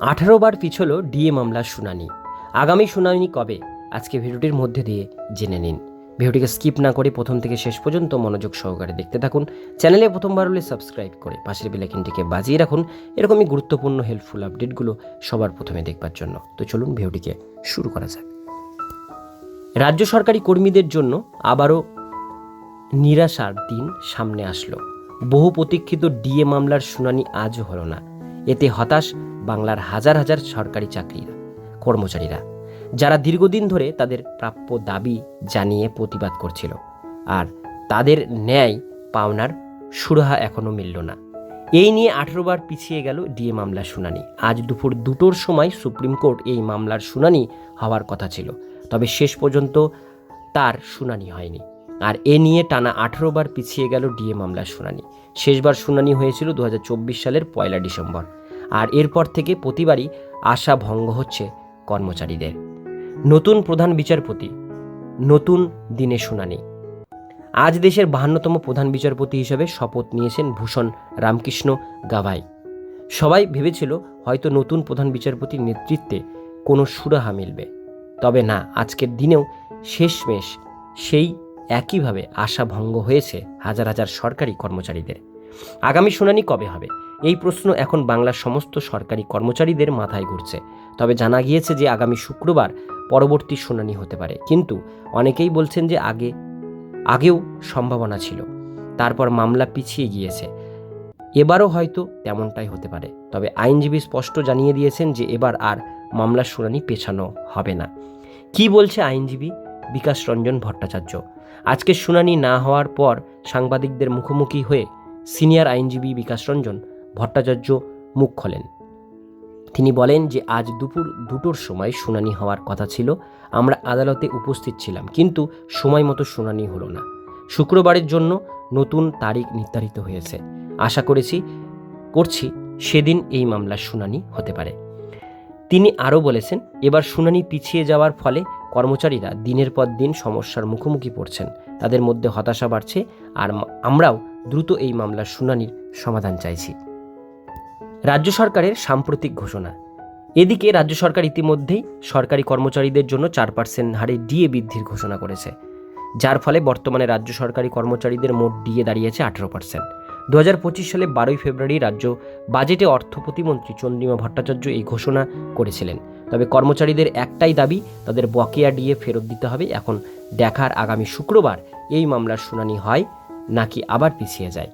আঠারো বার পিছলো ডিএ মামলার শুনানি। আগামী শুনানি কবে? আজকে ভিডিওটির মধ্যে দিয়ে জেনে নিন। ভিডিওটিকে স্কিপ না করে প্রথম থেকে শেষ পর্যন্ত মনোযোগ সহকারে দেখতে থাকুন। চ্যানেলে প্রথমবার হলে সাবস্ক্রাইব করে পাশের বেলাইকিনটিকে বাজিয়ে রাখুন। এরকমই গুরুত্বপূর্ণ হেল্পফুল আপডেটগুলো সবার প্রথমে দেখবার জন্য। তো চলুন ভিডিওটিকে শুরু করা যাক। রাজ্য সরকারি কর্মীদের জন্য আবারও নিরাশার দিন সামনে আসলো। বহু প্রতীক্ষিত ডিএ মামলার শুনানি আজও হলো না। এতে হতাশ বাংলার হাজার হাজার সরকারি চাকরিরা, কর্মচারীরা, যারা দীর্ঘদিন ধরে তাদের প্রাপ্য দাবি জানিয়ে প্রতিবাদ করছিল। আর তাদের ন্যায় পাওনার সুরাহা এখনও মিলল না। এই নিয়ে আঠেরো বার পিছিয়ে গেল ডিএ মামলার শুনানি। আজ দুপুর দুটোর সময় সুপ্রিম কোর্ট এই মামলার শুনানি হওয়ার কথা ছিল, তবে শেষ পর্যন্ত তার শুনানি হয়নি। আর এ নিয়ে টানা আঠেরো বার পিছিয়ে গেল ডিএ মামলার শুনানি। শেষবার শুনানি হয়েছিল দু হাজার চব্বিশ সালের পয়লা ডিসেম্বর। আর এরপর থেকে প্রতিবারই আশা ভঙ্গ হচ্ছে কর্মচারীদের। নতুন প্রধান বিচারপতি, নতুন দিনে শুনানি। আজ দেশের বাহান্নতম প্রধান বিচারপতি হিসেবে শপথ নিয়েছেন ভূষণ রামকৃষ্ণ গাভাই। সবাই ভেবেছিল হয়তো নতুন প্রধান বিচারপতির নেতৃত্বে কোনো সুরাহা মিলবে। তবে না, আজকের দিনেও শেষমেশ সেই একইভাবে আশা ভঙ্গ হয়েছে হাজার হাজার সরকারি কর্মচারীদের। আগামী শুনানি কবে হবে? এই প্রশ্ন এখন বাংলার সমস্ত সরকারি কর্মচারীদের মাথায় ঘুরছে। তবে জানা গিয়েছে যে আগামী শুক্রবার পরবর্তী শুনানি হতে পারে। কিন্তু অনেকেই বলছেন যে আগে, আগেও সম্ভাবনা ছিল। তারপর মামলা পিছিয়ে গিয়েছে। এবারও হয়তো তেমনটাই হতে পারে। তবে আইনজীবী স্পষ্ট জানিয়ে দিয়েছেন যে এবার আর মামলার শুনানি পেছানো হবে না। কি বলছে আইনজীবী? বিকাশ রঞ্জন ভট্টাচার্য। আজকে শুনানি না হওয়ার পর সাংবাদিকদের মুখোমুখি হয়ে সিনিয়র আইনজীবী বিকাশ রঞ্জন ভট্টাচার্য মুখ খোলেন। তিনি বলেন যে, আজ দুপুর দুটোর সময় শুনানি হওয়ার কথা ছিল, আমরা আদালতে উপস্থিত ছিলাম, কিন্তু সময় মতো শুনানি হলো না। শুক্রবারের জন্য নতুন তারিখ নির্ধারিত হয়েছে। আশা করেছি, করছি, সেদিন এই মামলার শুনানি হতে পারে। তিনি আরও বলেছেন, এবার শুনানি পিছিয়ে যাওয়ার ফলে কর্মচারীরা দিনের পর দিন সমস্যার মুখোমুখি পড়ছেন, তাদের মধ্যে হতাশা বাড়ছে, আর আমরাও দ্রুত এই মামলার শুনানির সমাধান চাইছি। রাজ্য সরকারের সাম্প্রতিক ঘোষণা। এদিকে রাজ্য সরকার ইতিমধ্যেই সরকারি কর্মচারীদের জন্য চার পার্সেন্ট হারে ডিএ বৃদ্ধির ঘোষণা করেছে। যার ফলে বর্তমানে রাজ্য সরকারি কর্মচারীদের মোট ডিএ দাঁড়িয়েছে আঠেরো পার্সেন্ট। দু হাজার পঁচিশ সালে বারোই ফেব্রুয়ারি রাজ্য বাজেটে অর্থ প্রতিমন্ত্রী চন্দ্রিমা ভট্টাচার্য এই ঘোষণা করেছিলেন। তবে কর্মচারীদের একটাই দাবি, তাদের বকেয়া ডিএ ফেরত দিতে হবে। এখন দেখার আগামী শুক্রবার এই মামলার শুনানি হয়, নাকি আবার পিছিয়ে যায়।